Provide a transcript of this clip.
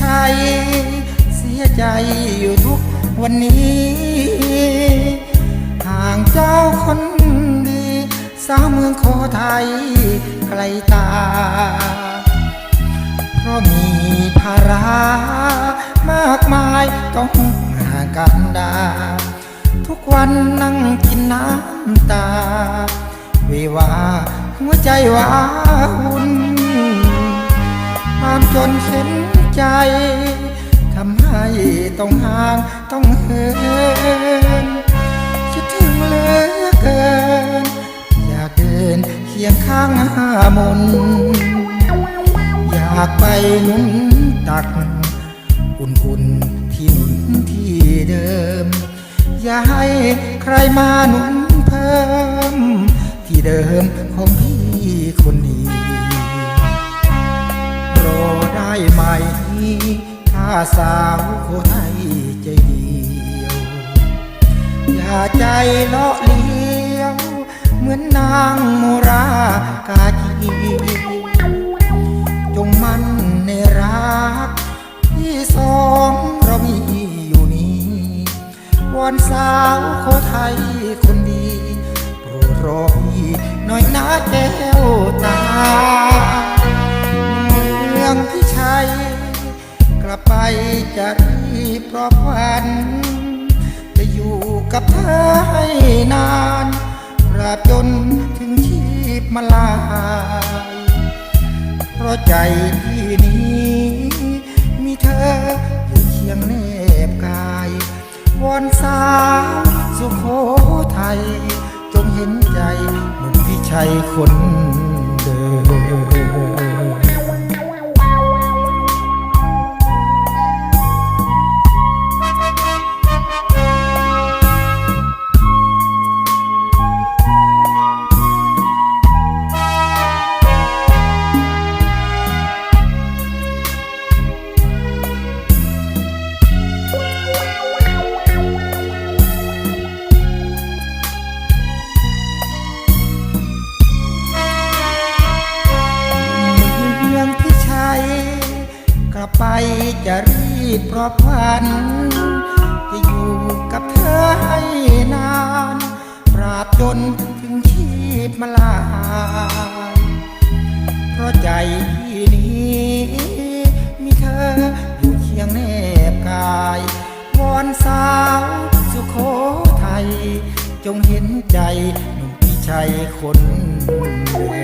ใช้เสียใจอยู่ทุกวันนี้ ห่างเจ้าคนดี สาวเมืองโคไทยไกลตา เพราะมีภาระมากมายต้องห่างกันดา ทุกวันนั่งกินน้ำตาวิวาหัวใจว้าวุ่นความจนเข็น ใจทำให้ต้องห่างต้องเหินคิดถึงเหลือเกิน อยากเดินเคียงข้างหามน อยากไปนุ่นตัก อุ่นๆที่นุ่นที่เดิม อย่าให้ใครมาหนุนเพิ่ม ที่เดิมของพี่คนนี้ รอได้ไหม สาวโคไทยใจเดียว อย่าใจเลาะเลี้ยว เหมือนนางโมรากากีจงมั่นในรัก ที่สองเรามีอยู่นี้วอนสาวโคไทยคนดีโปรดรอพี่หน่อยนะแก้วตา จะรีบเพราะวัน จะอยู่กับเธอให้นานตราบจนถึงชีพมาลาย เพราะใจที่นี้ มีเธออยู่เคียงแนบกายวอนสาวสุโขทัยจงเห็นใจหนุ่มพิชัยคน ไปจะรีบเพราะพันจะอยู่กับเธอให้นานปราบจนถึงชีพมาลาย เพราะใจที่นี้มีเธออยู่เคียงแนบกายวอนสาวสุโขทัยจงเห็นใจหนุ่มพิชัยคนเดิม